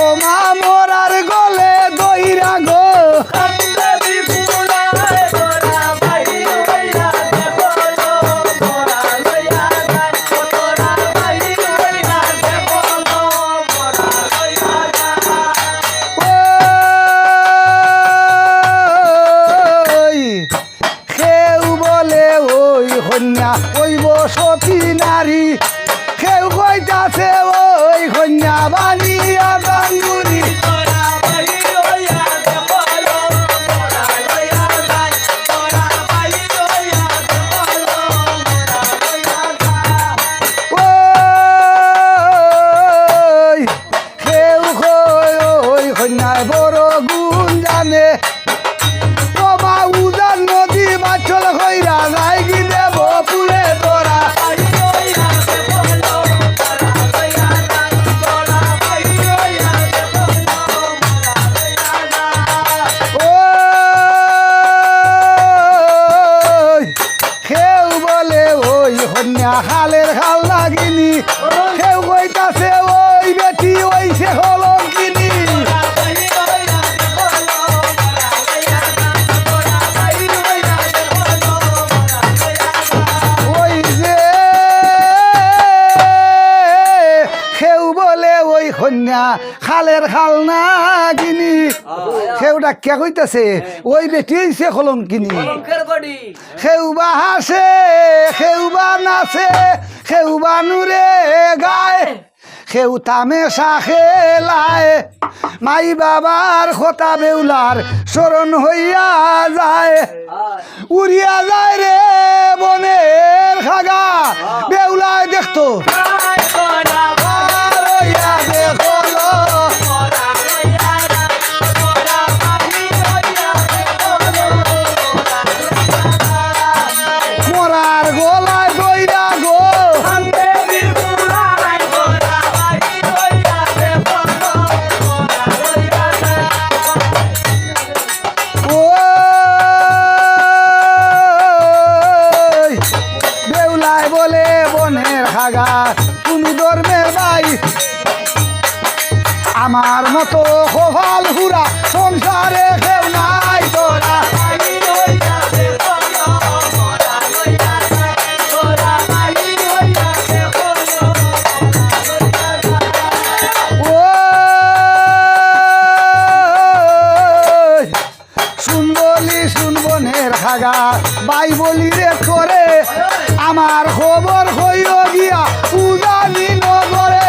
ও মা মোরার গলে দইরা গো। ওই বসতি নারী। কেউ কইতাছে ওই কন্যা বানিয়া বাঙ্গুরি খালের খাল লাগিনি কেউ কইতাছে ওই বেটি ওই সে ওই যে কেউ বলে ওই কন্যা খালের খাল না কিনি কেউ ডাকিয়া কইতাছে ওই বেটি সে কলঙ্কিনী কেউ বা হাসে নাচে সেউ বানুরে গায় সেউ তামেশা খেলায়। মাই বাবার খোতা বেউলার স্মরণ হইয়া যায়। উড়িয়া যায় রে বনের খাগা। আমার মতো কপাল হুরা, সংসারে কেউ নাই তোরা। খাগা বাই বলি রে করে আমার খবর হইও গিয়া, উজানি নগরে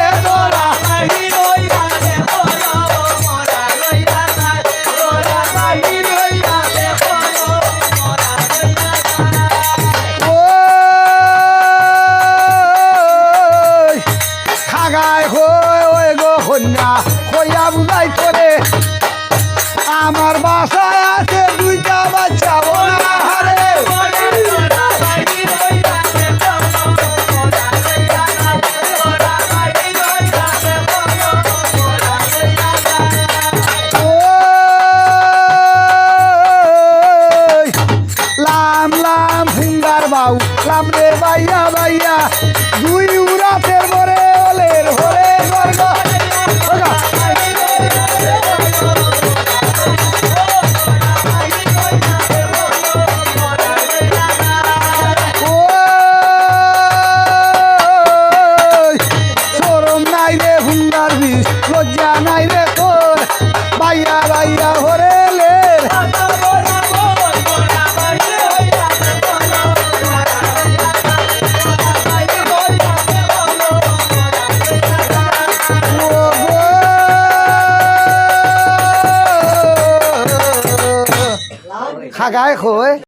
大概会